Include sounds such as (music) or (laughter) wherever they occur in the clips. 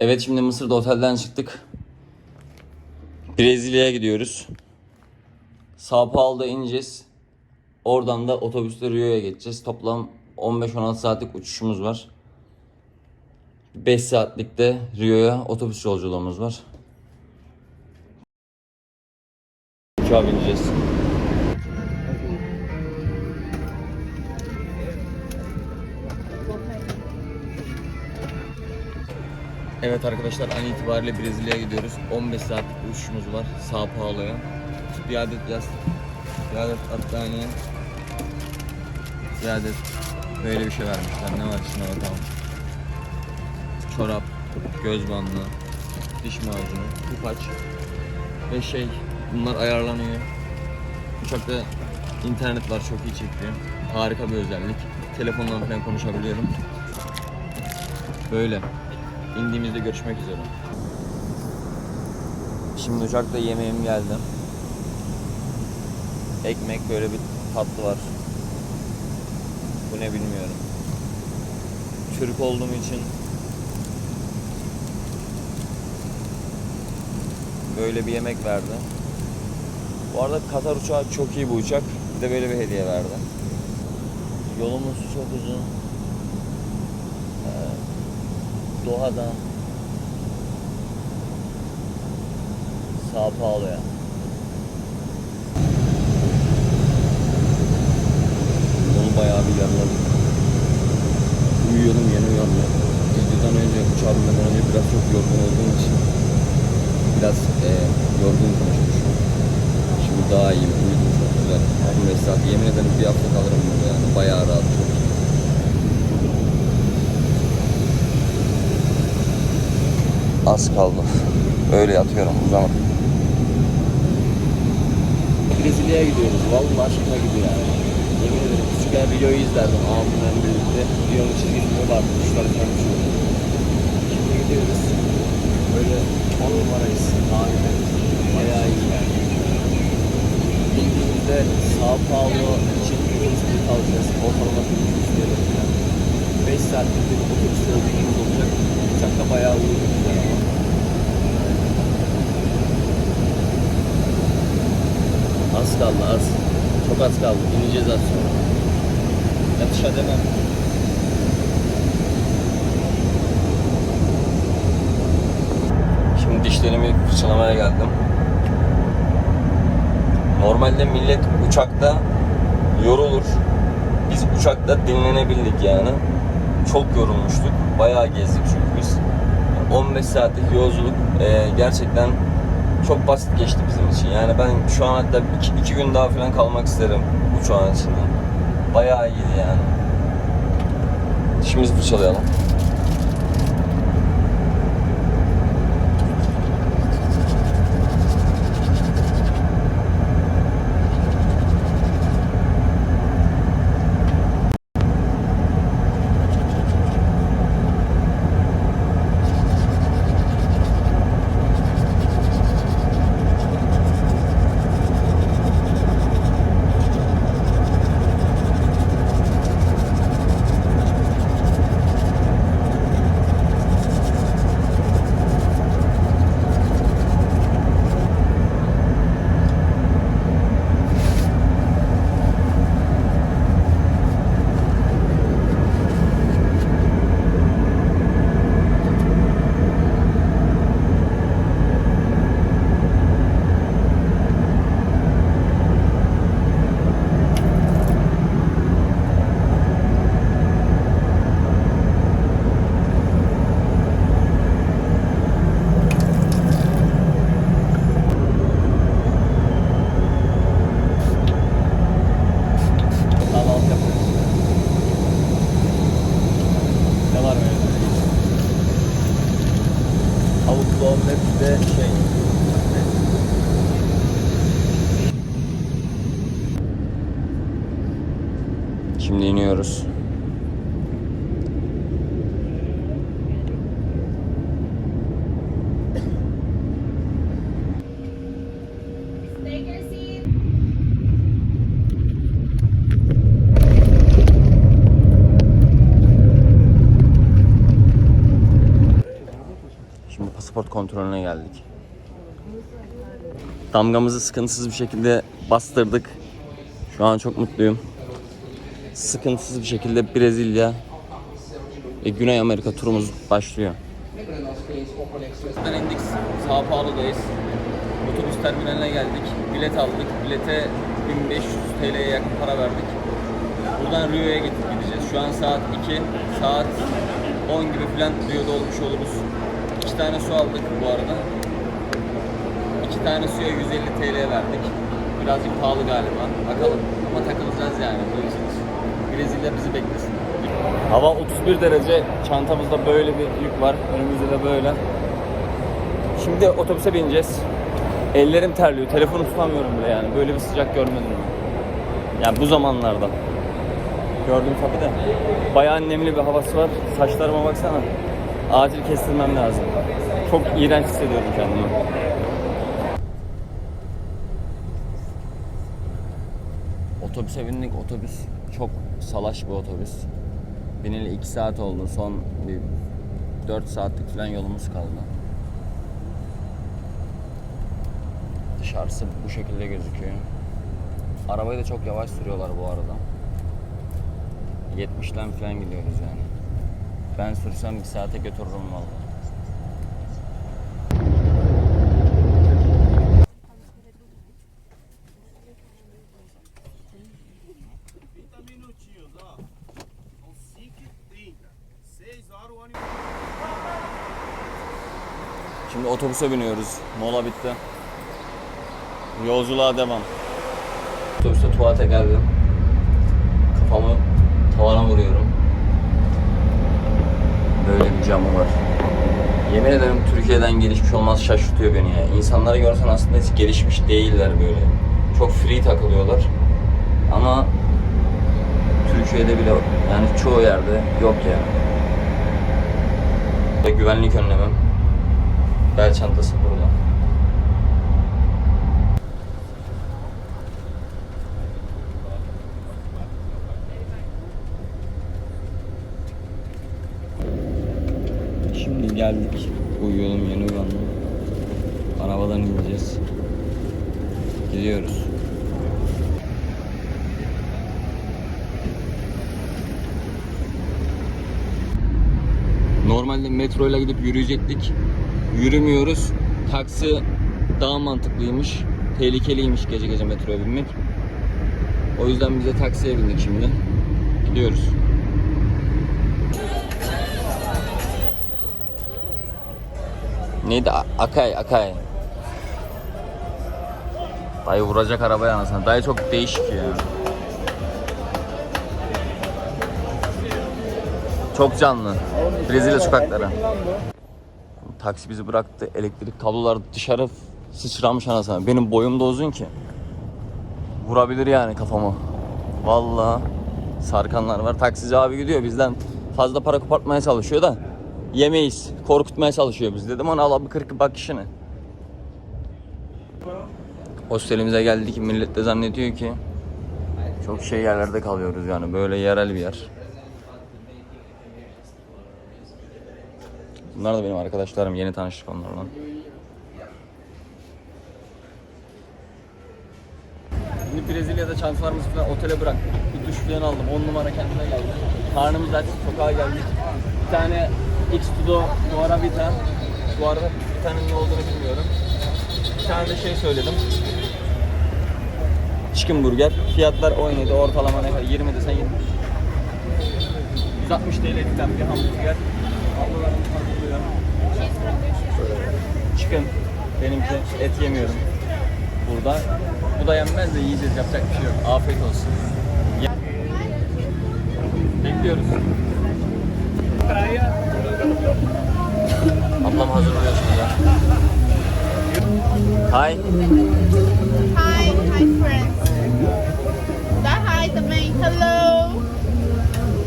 Evet şimdi Mısır'da otelden çıktık. Brezilya'ya gidiyoruz. Sao Paulo'da ineceğiz. Oradan da otobüsle Rio'ya geçeceğiz. Toplam 15-16 saatlik uçuşumuz var. 5 saatlik de Rio'ya otobüs yolculuğumuz var. Uçağa bineceğiz. Evet arkadaşlar an itibariyle Brezilya'ya gidiyoruz. 15 saatlik uçuşumuz var Sao Paulo'ya. Bir adet yastık, bir adet battaniye, bir adet böyle bir şey vermişler. Ne var içinde bakalım. Çorap, göz bandı, diş macunu, kupaç ve şey bunlar ayarlanıyor. Uçakta internet var çok iyi çekiyor. Harika bir özellik. Telefonla falan konuşabiliyorum. Böyle. İndiğimizde görüşmek üzere. Şimdi uçakta yemeğim geldi. Ekmek böyle bir tatlı var. Bu ne bilmiyorum. Türk olduğum için böyle bir yemek verdi. Bu arada Katar uçağı çok iyi bu uçak. Bir de böyle bir hediye verdi. Yolumuz çok uzun. Doha'dan Sao Paulo'ya. Yolu bayağı bir yarıladık. Uyuyordum yeni uyandım. Geceden önce uçağa binmeden önce biraz çok yorgun olduğum için biraz e, yorgun konuşmuşum. Şimdi daha iyiyim, uyudum çok güzel. 15 saat yemin ederim bir hafta kalırım burada yani. Bayağı rahat, çok Az kaldı. Öyle yatıyorum uzanıp. Brezilya'ya gidiyoruz. Vallahi aşkına gidiyor yani. Yemin ederim küçükken videoyu izlerdim abimle birlikte. Videonun çizgisinde vardı. Kuşlar falan uçuyordu. Şimdi gidiyoruz. Böyle 10 numarayız. Harika. Bayağı iyi yani. Bildiğimizde Sao Paulo için otobüs bileti alacağız. Ortalama bir otobüs bileti falan. 5 saatlik bir otobüs yolculuğumuz olacak. Uçakta bayağı güzel ama. Az kaldı az. Çok az kaldı. İneceğiz az sonra. Yatışa demem. Şimdi dişlerimi fırçalamaya geldim. Normalde millet uçakta yorulur. Biz uçakta dinlenebildik yani. Çok yorulmuştuk. Bayağı gezdik çünkü biz. 15 saatlik yolculuk e, gerçekten çok basit geçti bizim için. Yani ben şu an hatta iki, iki gün daha falan kalmak isterim uçağın içinde. Bayağı iyiydi yani. Dişimizi fırçalayalım. Kahvaltı yapıyoruz. Ne var böyle? Omlet bir de şey. Şimdi iniyoruz. Pasaport kontrolüne geldik. Damgamızı sıkıntısız bir şekilde bastırdık. Şu an çok mutluyum. Sıkıntısız bir şekilde Brezilya ve Güney Amerika turumuz başlıyor. indik. Sao Paulo'dayız. Otobüs terminaline geldik. Bilet aldık. Bilete 1500 TL'ye yakın para verdik. Buradan Rio'ya gideceğiz. Şu an saat 2. Saat 10 gibi falan Rio'da olmuş oluruz. Tane su aldık bu arada. İki tane suya 150 TL verdik. Birazcık pahalı galiba. Bakalım. Ama takılacağız yani. Biliyorsunuz. Brezilya bizi beklesin. Hava 31 derece. Çantamızda böyle bir yük var. Önümüzde de böyle. Şimdi otobüse bineceğiz. Ellerim terliyor. Telefonu tutamıyorum bile yani. Böyle bir sıcak görmedim ben. Yani bu zamanlarda. Gördüm tabi de. Bayağı nemli bir havası var. Saçlarıma baksana. Acil kestirmem lazım. Çok iğrenç hissediyorum kendimi. Otobüse bindik. Otobüs çok salaş bir otobüs. Bineli 2 saat oldu. Son bir 4 saatlik falan yolumuz kaldı. Dışarısı bu şekilde gözüküyor. Arabayı da çok yavaş sürüyorlar bu arada. 70'den falan gidiyoruz yani. Ben sürsem bir saate götürürüm vallahi. minutinhos, ó. São 5h30. 6 horas o ônibus. Şimdi otobüse biniyoruz. Mola bitti. Yolculuğa devam. Otobüste tuvalete geldim. Kafamı tavana vuruyorum. Böyle bir camı var. Yemin ederim Türkiye'den gelişmiş olmaz şaşırtıyor beni ya. İnsanları görsen aslında hiç gelişmiş değiller böyle. Çok free takılıyorlar. Ama Türkiye'de bile yani çoğu yerde yok yani. Ve güvenlik önlemim. Bel çantası burada. Şimdi geldik. Uyuyalım yeni uyandım. Arabadan ineceğiz. Gidiyoruz. Normalde metro ile gidip yürüyecektik. Yürümüyoruz. Taksi daha mantıklıymış. Tehlikeliymiş gece gece metroya binmek. O yüzden biz de taksiye bindik şimdi. Gidiyoruz. Neydi? Akay, Akay. Dayı vuracak arabaya anasını. Dayı çok değişik ya. Çok canlı. Brezilya sokakları. Taksi bizi bıraktı. Elektrik kabloları dışarı sıçramış anasını. Benim boyum da uzun ki. Vurabilir yani kafamı. Vallahi sarkanlar var. Taksici abi gidiyor bizden fazla para kopartmaya çalışıyor da yemeyiz. Korkutmaya çalışıyor biz dedim ona al bir kırk bak işine. Hostelimize geldik. Millet de zannediyor ki çok şey yerlerde kalıyoruz yani böyle yerel bir yer. Bunlar da benim arkadaşlarım. Yeni tanıştık onlarla. Şimdi Brezilya'da çantalarımızı falan otele bıraktık. Bir duş falan aldım. 10 numara kendime geldi. Karnımız aç. Sokağa geldik. Bir tane X-Tudo Guaravita. Bu arada bir tane ne olduğunu bilmiyorum. Bir tane de şey söyledim. Chicken burger. Fiyatlar 17. Ortalama ne kadar? 20 desen 20. 160 TL'likten bir hamburger. Ablalarımız hazırlıyor. Chicken. Benimki et yemiyorum. Burada. Bu da yenmez de yiyeceğiz. Yapacak bir şey yok. Afiyet olsun. Bekliyoruz. Ablam hazırlıyor şimdi. Hi. Hi, hi friends. Say hi to me. Hello.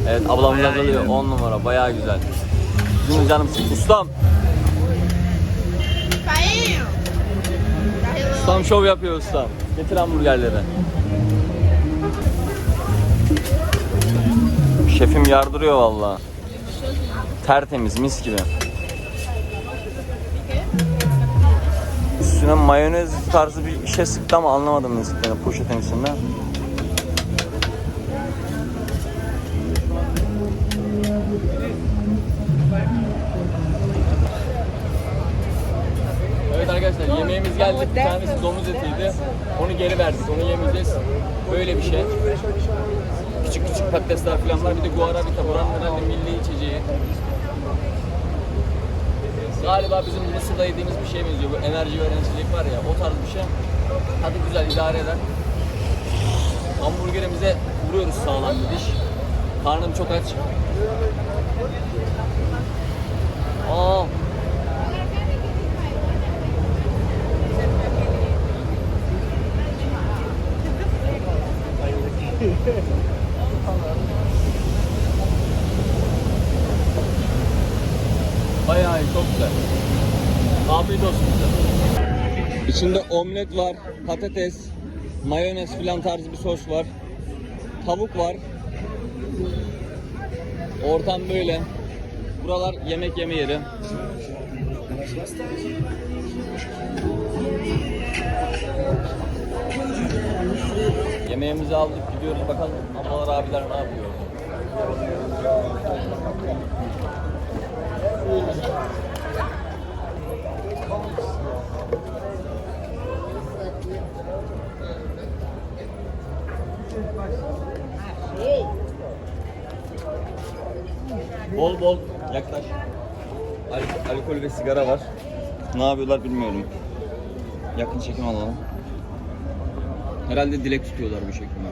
Evet ablamız hazırlıyor. 10 numara. Bayağı güzel. Bizim canım ustam. Ustam şov yapıyor ustam. Getir hamburgerleri. Şefim yardırıyor valla. Tertemiz mis gibi. Üstüne mayonez tarzı bir şey sıktı ama anlamadım ne sıktığını poşetin içinde. Evet arkadaşlar yemeğimiz geldi. Bir tanesi domuz etiydi. Onu geri verdik. Onu yemeyeceğiz. Böyle bir şey. Küçük küçük patatesler falan var. Bir de guarabita. Buranın herhalde milli içeceği. Galiba bizim Mısır'da yediğimiz bir şey benziyor. Bu enerji veren içecek var ya o tarz bir şey. Tadı güzel idare eder. Hamburgerimize vuruyoruz sağlam bir diş. Karnım çok aç. Aa, bayağı (laughs) iyi, çok güzel. Afiyet olsun bize. İçinde omlet var, patates, mayonez filan tarzı bir sos var. Tavuk var. Ortam böyle. Buralar yemek yeme yeri. Yemeğimizi aldık gidiyoruz bakalım ablalar abiler ne yapıyor. Bol bol yaklaş. Al- alkol ve sigara var. Ne yapıyorlar bilmiyorum. Yakın çekim alalım. Herhalde dilek tutuyorlar bu şekilde.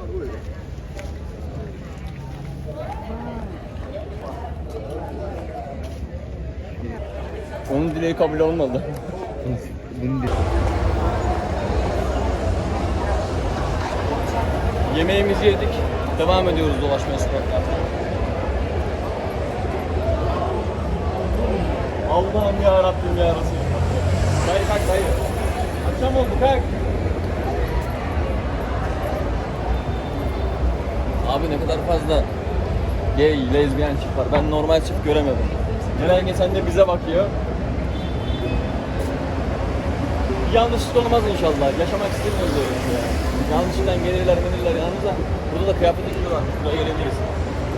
Onun dileği kabul olmadı. Yemeğimizi yedik. Devam ediyoruz dolaşmaya sokaklarda. Allah'ım ya Rabbim ya Resulallah. Dayı kalk dayı. Akşam oldu kalk. Abi ne kadar fazla gay, lezbiyen çift var. Ben normal çift göremedim. Gelen geçen de bize bakıyor. Bir yanlışlık olmaz inşallah. Yaşamak istemiyoruz öyle bir şey. yani. Yanlışlıktan gelirler gelirler yanımıza. Burada da kıyafet dikiyorlar. Buraya gelebiliriz.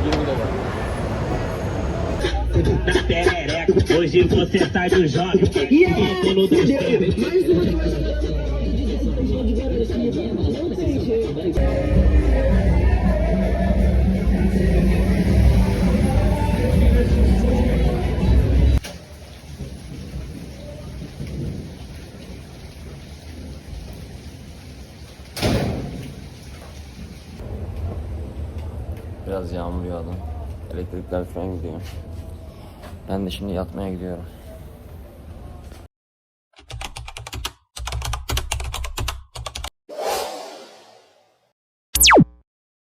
20 dolar. Da perereca. Hoje você sai do jogo. Dono da Biraz yağmur yağdı. Elektrikler falan gidiyor. Ben de şimdi yatmaya gidiyorum.